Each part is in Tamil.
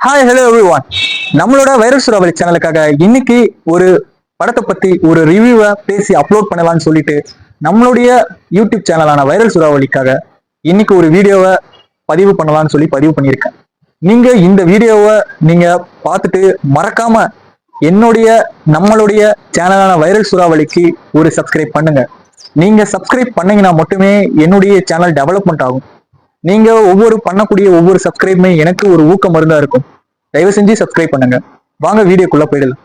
ஹாய் ஹலோ எவ்ரி ஒன் நம்மளோட வைரஸ் சுறாவளி சேனலுக்காக இன்னைக்கு ஒரு படத்தை பத்தி ஒரு ரிவ்யூவை பேசி அப்லோட் பண்ணலாம்னு சொல்லிட்டு நம்மளுடைய யூடியூப் சேனலான வைரல் சுறாவளிக்காக இன்னைக்கு ஒரு வீடியோவை பதிவு பண்ணலாம்னு சொல்லி பதிவு பண்ணியிருக்கேன். நீங்க இந்த வீடியோவை நீங்க பார்த்துட்டு மறக்காம என்னுடைய நம்மளுடைய சேனலான வைரல் சுறாவளிக்கு ஒரு சப்ஸ்கிரைப் பண்ணுங்க. நீங்க சப்ஸ்கிரைப் பண்ணீங்கன்னா மட்டுமே என்னுடைய சேனல் டெவலப்மெண்ட் ஆகும். நீங்க ஒவ்வொரு பண்ணக்கூடிய ஒவ்வொரு சப்ஸ்கிரைபுமே எனக்கு ஒரு ஊக்க மருந்தா இருக்கும். தயவு செஞ்சு சப்ஸ்கிரைப் பண்ணுங்க. வாங்க வீடியோக்குள்ள போயிடலாம்.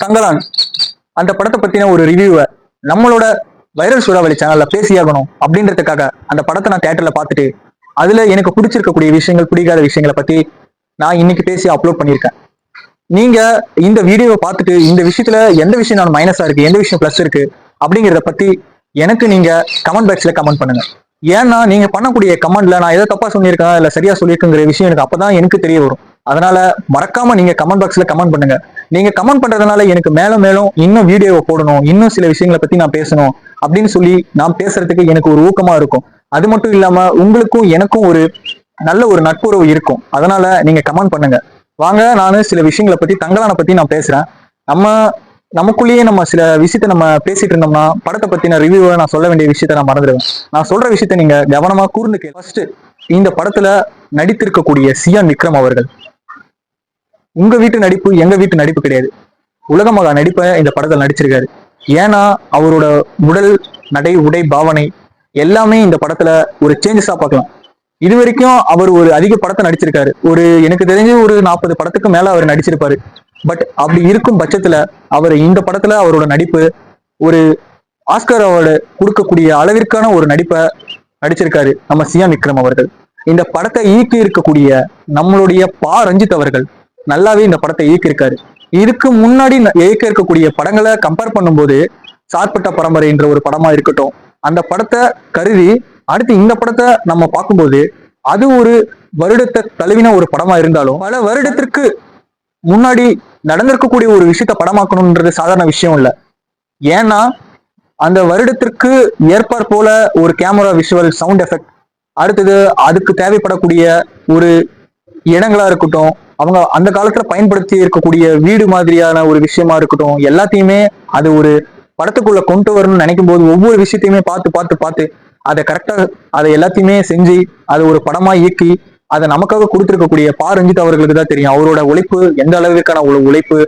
தங்கலான் அந்த படத்தை பத்தின ஒரு ரிவ்யூவை நம்மளோட வைரல் சூறாவளி சேனல்ல பேசியாகணும் அப்படின்றதுக்காக அந்த படத்தை நான் தேட்டர்ல பார்த்துட்டு அதுல எனக்கு பிடிச்சிருக்கக்கூடிய விஷயங்கள் பிடிக்காத விஷயங்களை பத்தி நான் இன்னைக்கு பேசி அப்லோட் பண்ணியிருக்கேன். நீங்க இந்த வீடியோவை பார்த்துட்டு இந்த விஷயத்துல எந்த விஷயம் நான் மைனஸா இருக்கு எந்த விஷயம் பிளஸ் இருக்கு அப்படிங்கிறத பத்தி எனக்கு நீங்க கமெண்ட் பாக்ஸ்ல கமெண்ட் பண்ணுங்க. ஏன்னா நீங்க பண்ணக்கூடிய கமெண்ட்ல நான் ஏதோ தப்பா சொல்லியிருக்கேன் இல்ல சரியா சொல்லியிருக்கேங்கிற விஷயம் எனக்கு அப்பதான் எனக்கு தெரிய வரும். அதனால மறக்காம நீங்க கமெண்ட் பாக்ஸ்ல கமெண்ட் பண்ணுங்க. நீங்க கமெண்ட் பண்றதுனால எனக்கு மேலும் மேலும் இன்னும் வீடியோவை போடணும் இன்னும் சில விஷயங்களை பத்தி நான் பேசணும் அப்படின்னு சொல்லி நான் பேசுறதுக்கு எனக்கு ஒரு ஊக்கமா இருக்கும். அது மட்டும் இல்லாம உங்களுக்கும் எனக்கும் ஒரு நல்ல ஒரு நட்புறவு இருக்கும். அதனால நீங்க கமெண்ட் பண்ணுங்க. வாங்க நானு சில விஷயங்களை பத்தி தங்கலான பத்தி நான் பேசுறேன். நம்ம நமக்குள்ளேயே நம்ம சில விஷயத்த நம்ம பேசிட்டு இருந்தோம்னா படத்தை பத்தின ரிவ்யூவை நான் சொல்ல வேண்டிய விஷயத்த நான் மறந்துடுவேன். நான் சொல்ற விஷயத்த நீங்க கவனமா கூர்ந்து கே ஃபர்ஸ்ட் இந்த படத்துல நடித்திருக்கக்கூடிய சியான் விக்ரம் அவர்கள். உங்க வீட்டு நடிப்பு எங்க வீட்டு நடிப்பு கிடையாது. உலக மகா நடிப்பை இந்த படத்துல நடிச்சிருக்காரு. ஏன்னா அவரோட உடல் நடை உடை பாவனை எல்லாமே இந்த படத்துல ஒரு சேஞ்சஸா பார்க்கலாம். இது வரைக்கும் அவர் ஒரு அதிக படத்தை நடிச்சிருக்காரு. ஒரு எனக்கு தெரிஞ்சு ஒரு நாற்பது படத்துக்கு மேல அவர் நடிச்சிருப்பாரு. பட் அப்படி இருக்கும் பட்சத்துல அவர் இந்த படத்துல அவரோட நடிப்பு ஒரு ஆஸ்கர் அவார்டு கொடுக்கக்கூடிய அளவிற்கான ஒரு நடிப்பை நடிச்சிருக்காரு நம்ம சியாம் விக்ரம் அவர்கள். இந்த படத்தை இயக்கி இருக்கக்கூடிய நம்மளுடைய பா. ரஞ்சித் அவர்கள் நல்லாவே இந்த படத்தை இயக்கியிருக்காரு. இதுக்கு முன்னாடி இயக்க இருக்கக்கூடிய படங்களை கம்பேர் பண்ணும்போது சார்பட்ட பரம்பரை என்ற ஒரு படமா இருக்கட்டும் அந்த படத்தை கருதி அடுத்து இந்த படத்தை நம்ம பார்க்கும்போது அது ஒரு வருடத்தை தழுவின ஒரு படமா இருந்தாலும் பல வருடத்திற்கு முன்னாடி நடந்திருக்கக்கூடிய ஒரு விஷயத்த படமாக்கணும்ன்றது சாதாரண விஷயம் இல்ல. ஏன்னா அந்த வருடத்திற்கு ஏற்பார் போல ஒரு கேமரா விஷுவல் சவுண்ட் எஃபெக்ட் அடுத்தது அதுக்கு தேவைப்படக்கூடிய ஒரு இடங்களா இருக்கட்டும் அவங்க அந்த காலத்துல பயன்படுத்தி இருக்கக்கூடிய வீடு மாதிரியான ஒரு விஷயமா இருக்கட்டும் எல்லாத்தையுமே அது ஒரு படத்துக்குள்ள கொண்டு வரணும்னு நினைக்கும் போது ஒவ்வொரு விஷயத்தையுமே பார்த்து பார்த்து பார்த்து அதை கரெக்டா அதை எல்லாத்தையுமே செஞ்சு அதை ஒரு படமா இயக்கி அதை நமக்காக கொடுத்திருக்கக்கூடிய பா ரஞ்சித் அவர்களுக்கு தான் தெரியும். அவரோட உழைப்பு எந்த அளவிற்கான ஒரு உழைப்பு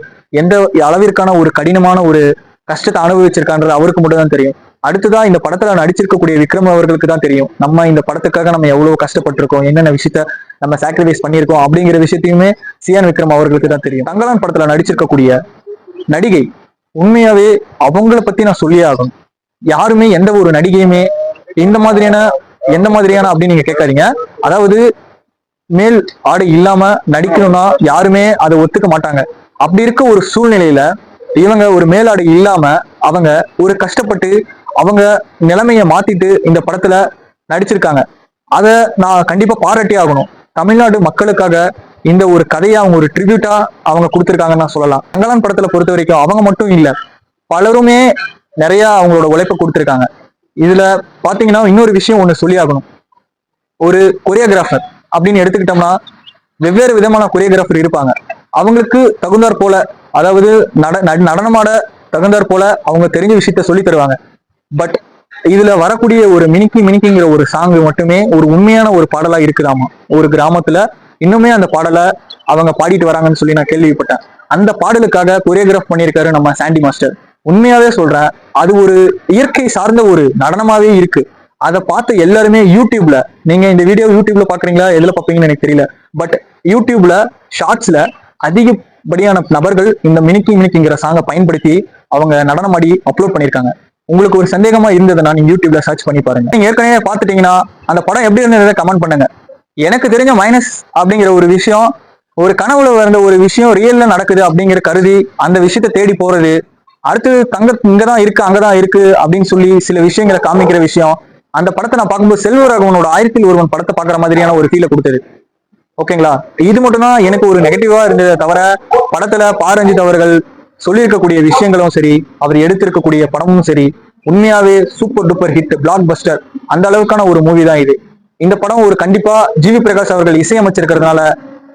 எந்த அளவிற்கான ஒரு கடினமான ஒரு கஷ்டத்தை அனுபவிச்சிருக்கான்றது அவருக்கு மட்டும் தான் தெரியும். அடுத்ததா இந்த படத்துல நடிச்சிருக்கக்கூடிய விக்ரம் அவர்களுக்கு தான் தெரியும். நம்ம இந்த படத்துக்காக நம்ம எவ்வளவு கஷ்டப்பட்டிருக்கோம் என்னென்ன விஷயத்த நம்ம சாக்ரிஃபைஸ் பண்ணியிருக்கோம் அப்படிங்கிற விஷயத்தையுமே சியான் விக்ரம் அவர்களுக்கு தான் தெரியும். தங்கலான் படத்துல நடிச்சிருக்கக்கூடிய நடிகை உண்மையாவே அவங்கள பத்தி நான் சொல்லியே ஆகணும். யாருமே எந்த ஒரு நடிகையுமே இந்த மாதிரியான எந்த மாதிரியான அப்படின்னு நீங்க கேட்காதீங்க. அதாவது மேல் ஆடை இல்லாம நடிக்கணும்னா யாருமே அதை ஒத்துக்க மாட்டாங்க. அப்படி இருக்க ஒரு சூழ்நிலையில இவங்க ஒரு மேலாடை இல்லாம அவங்க ஒரு கஷ்டப்பட்டு அவங்க நிலைமையை மாத்திட்டு இந்த படத்துல நடிச்சிருக்காங்க. அத நான் கண்டிப்பா பாராட்டி ஆகணும். தமிழ்நாடு மக்களுக்காக இந்த ஒரு கதையை அவங்க ஒரு ட்ரிபியூட்டா அவங்க கொடுத்துருக்காங்கன்னு நான் சொல்லலாம். தங்கலான் படத்துல பொறுத்த வரைக்கும் அவங்க மட்டும் இல்ல பலருமே நிறைய அவங்களோட உழைப்பை கொடுத்துருக்காங்க. இதுல பாத்தீங்கன்னா இன்னொரு விஷயம் ஒண்ணு சொல்லி ஆகணும் ஒரு கொரியோகிராஃபர் அப்படின்னு எடுத்துக்கிட்டோம்னா வெவ்வேறு விதமான கொரியோகிராஃபர் இருப்பாங்க. அவங்களுக்கு தகுந்தாற் போல அதாவது நட நடனமாட தகுந்தாற் போல அவங்க தெரிஞ்ச விஷயத்த சொல்லி தருவாங்க. பட் இதுல வரக்கூடிய ஒரு மினிக்கி மினிக்கிங்கிற ஒரு சாங் மட்டுமே ஒரு உண்மையான ஒரு பாடலா இருக்குதாமா? ஒரு கிராமத்துல இன்னுமே அந்த பாடலை அவங்க பாடிட்டு வராங்கன்னு சொல்லி நான் கேள்விப்பட்டேன். அந்த பாடலுக்காக கொரியோகிராஃப் பண்ணியிருக்காரு நம்ம சாண்டி மாஸ்டர் உண்மையாவே சொல்றேன் அது ஒரு இயற்கை சார்ந்த ஒரு நடனமாவே இருக்கு. அதை பார்த்து எல்லாருமே யூடியூப்ல நீங்க இந்த வீடியோ யூடியூப்ல பாக்குறீங்களா எதுல பாப்பீங்கன்னு எனக்கு தெரியல. பட் யூடியூப்ல ஷார்ட்ஸ்ல அதிகப்படியான நபர்கள் இந்த மினிக்கி மினிக்கிங்கிற சாங்கை பயன்படுத்தி அவங்க நடனமாடி அப்லோட் பண்ணியிருக்காங்க. உங்களுக்கு ஒரு சந்தேகமா இருந்ததுன்னா நீங்க யூடியூப்ல சர்ச் பண்ணி பாருங்க. நீங்க ஏற்கனவே பாத்துட்டீங்கன்னா அந்த படம் எப்படி இருந்ததை கமெண்ட் பண்ணுங்க. எனக்கு தெரிஞ்ச மைனஸ் அப்படிங்கிற ஒரு விஷயம் ஒரு கனவுல வந்த ஒரு விஷயம் ரியல்ல நடக்குது அப்படிங்கிற கருதி அந்த விஷயத்த தேடி போறது அடுத்து தங்க இங்கதான் இருக்கு அங்கதான் இருக்கு அப்படின்னு சொல்லி சில விஷயங்களை காமிக்கிற விஷயம் அந்த படத்தை நான் பார்க்கும்போது செல்வராகவனோட ஆயிரத்தில் ஒருவன் படத்தை பார்க்குற மாதிரியான ஒரு ஃபீலை கொடுத்தது. ஓகேங்களா இது மட்டும்தான் எனக்கு ஒரு நெகட்டிவா இருந்ததை தவிர படத்துல பாரஞ்சித் அவர்கள் சொல்லியிருக்கக்கூடிய விஷயங்களும் சரி அவர் எடுத்திருக்கக்கூடிய படமும் சரி உண்மையாவே super duper hit blockbuster அந்த அளவுக்கான ஒரு மூவி தான் இது. இந்த படம் ஒரு கண்டிப்பா ஜிவி பிரகாஷ் அவர்கள் இசையமைச்சிருக்கிறதுனால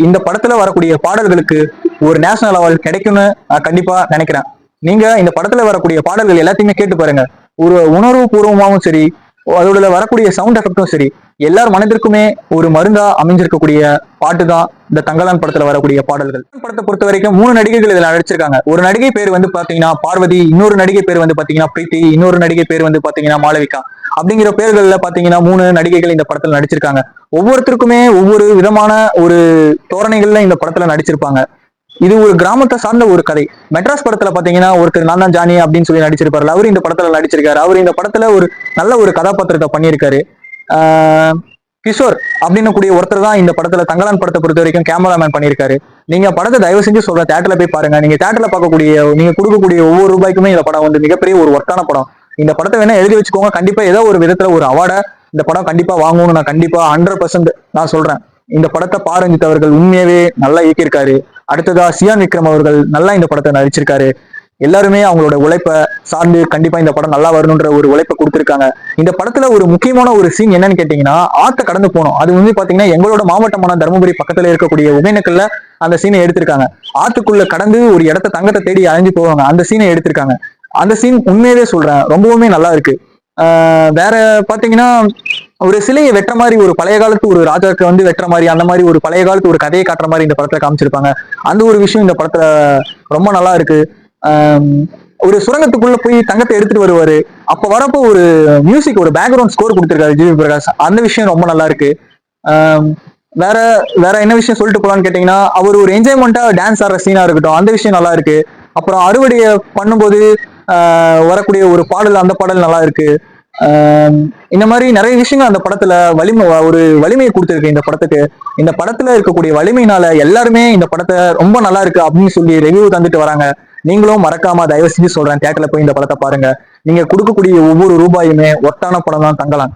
இந்த படத்துல வரக்கூடிய பாடல்களுக்கு ஒரு நேஷனல் அவார்டு கிடைக்கும்னு நான் கண்டிப்பா நினைக்கிறேன். நீங்க இந்த படத்துல வரக்கூடிய பாடல்கள் எல்லாத்தையுமே கேட்டு பாருங்க. ஒரு உணர்வு பூர்வமாகவும் சரி அதோட வரக்கூடிய சவுண்ட் எஃபெக்டும் சரி. எல்லார் மனதிற்குமே ஒரு மருந்தா அமைஞ்சிருக்கக்கூடிய பாட்டு தான் இந்த தங்கலான் படத்துல வரக்கூடிய பாடல்கள். படத்தை பொறுத்த வரைக்கும் மூணு நடிகைகள் இதுல நடிச்சிருக்காங்க. ஒரு நடிகை பேர் வந்து பாத்தீங்கன்னா பார்வதி இன்னொரு நடிகை பேர் வந்து பாத்தீங்கன்னா பிரீத்தி இன்னொரு நடிகை பேர் வந்து பாத்தீங்கன்னா மாளவிகா. அப்படிங்கிற பேர்கள்ல பாத்தீங்கன்னா மூணு நடிகைகள் இந்த படத்துல நடிச்சிருக்காங்க. ஒவ்வொருத்தருக்குமே ஒவ்வொரு விதமான ஒரு தோரணைகள்ல இந்த படத்துல நடிச்சிருப்பாங்க. இது ஒரு கிராமத்தை சார்ந்த ஒரு கதை. மெட்ராஸ் படத்துல பாத்தீங்கன்னா ஒருத்தர் நான் தான் ஜானி அப்படின்னு சொல்லி நடிச்சிருப்பாரு அவரு இந்த படத்துல நடிச்சிருக்காரு. அவர் இந்த படத்துல ஒரு நல்ல ஒரு கதாபாத்திரத்தை பண்ணியிருக்காரு. கிஷோர் அப்படின்னு கூடிய ஒருத்தர் தான் இந்த படத்துல தங்கலான் படத்தை பொறுத்த வரைக்கும் கேமராமேன் பண்ணியிருக்காரு. நீங்க படத்தை தயவு செஞ்சு சொல்ற தேட்டர்ல போய் பாருங்க. நீங்க தேட்டர்ல பார்க்கக்கூடிய நீங்க கொடுக்கக்கூடிய ஒவ்வொரு ரூபாய்க்குமே இந்த படம் வந்து மிகப்பெரிய ஒரு ஒர்த்தான படம். இந்த படத்தை வேணா எழுதி வச்சுக்கோங்க. கண்டிப்பா ஏதோ ஒரு விதத்துல ஒரு அவார்டை இந்த படம் கண்டிப்பா வாங்கணும்னு நான் கண்டிப்பா ஹண்ட்ரட் நான் சொல்றேன். இந்த படத்தை பாரஞ்சித் அவர்கள் உண்மையாவே நல்லா இயக்கியிருக்காரு. அடுத்ததா சியான் விக்ரம் அவர்கள் நல்லா இந்த படத்தை நடிச்சிருக்காரு. எல்லாருமே அவங்களோட உழைப்பை சார்ந்து கண்டிப்பா இந்த படம் நல்லா வரணுன்ற ஒரு உழைப்பை கொடுத்துருக்காங்க. இந்த படத்துல ஒரு முக்கியமான ஒரு சீன் என்னன்னு கேட்டீங்கன்னா ஆத்த கடந்து போனோம். அது வந்து பாத்தீங்கன்னா எங்களோட மாவட்டமான தருமபுரி பக்கத்துல இருக்கக்கூடிய ஒகேனக்கல்ல அந்த சீனை எடுத்திருக்காங்க. ஆத்துக்குள்ள கடந்து ஒரு இடத்த தங்கத்தை தேடி அலைஞ்சு போவாங்க. அந்த சீனை எடுத்திருக்காங்க. அந்த சீன் உண்மையவே சொல்றேன் ரொம்பவுமே நல்லா இருக்கு. வேற பாத்தீங்கன்னா ஒரு சிலையை வெட்டுற மாதிரி ஒரு பழைய காலத்து ஒரு ராஜாக்கு வந்து வெட்டுற மாதிரி அந்த மாதிரி ஒரு பழைய காலத்து ஒரு கதையை காட்டுற மாதிரி இந்த படத்துல காமிச்சிருப்பாங்க. அந்த ஒரு விஷயம் இந்த படத்துல ரொம்ப நல்லா இருக்கு. ஒரு சுரங்கத்துக்குள்ள போய் தங்கத்தை எடுத்துட்டு வருவாரு. அப்ப வரப்போ ஒரு மியூசிக் ஒரு பேக்ரவுண்ட் ஸ்கோர் கொடுத்திருக்காரு ஜிவி பிரகாஷ். அந்த விஷயம் ரொம்ப நல்லா இருக்கு. வேற வேற என்ன விஷயம் சொல்லிட்டு போலான்னு கேட்டீங்கன்னா அவர் ஒரு என்ஜாய்மெண்ட்டா டான்ஸ் ஆடுற சீனா இருக்கட்டும் அந்த விஷயம் நல்லா இருக்கு. அப்புறம் அறுவடையை பண்ணும்போது வரக்கூடிய ஒரு பாடல் அந்த பாடல் நல்லா இருக்கு. இந்த மாதிரி நிறைய விஷயங்கள் அந்த படத்துல வலிமை ஒரு வலிமையை கொடுத்துருக்கு இந்த படத்துக்கு. இந்த படத்துல இருக்கக்கூடிய வலிமையினால எல்லாருமே இந்த படத்தை ரொம்ப நல்லா இருக்கு அப்படின்னு சொல்லி ரிவ்யூ தந்துட்டு வராங்க. நீங்களும் மறக்காம தயவு செஞ்சு சொல்றேன் தேட்டர்ல போய் இந்த படத்தை பாருங்க. நீங்க கொடுக்கக்கூடிய ஒவ்வொரு ரூபாயுமே ஒட்டான படம் தான் தங்கலாம்.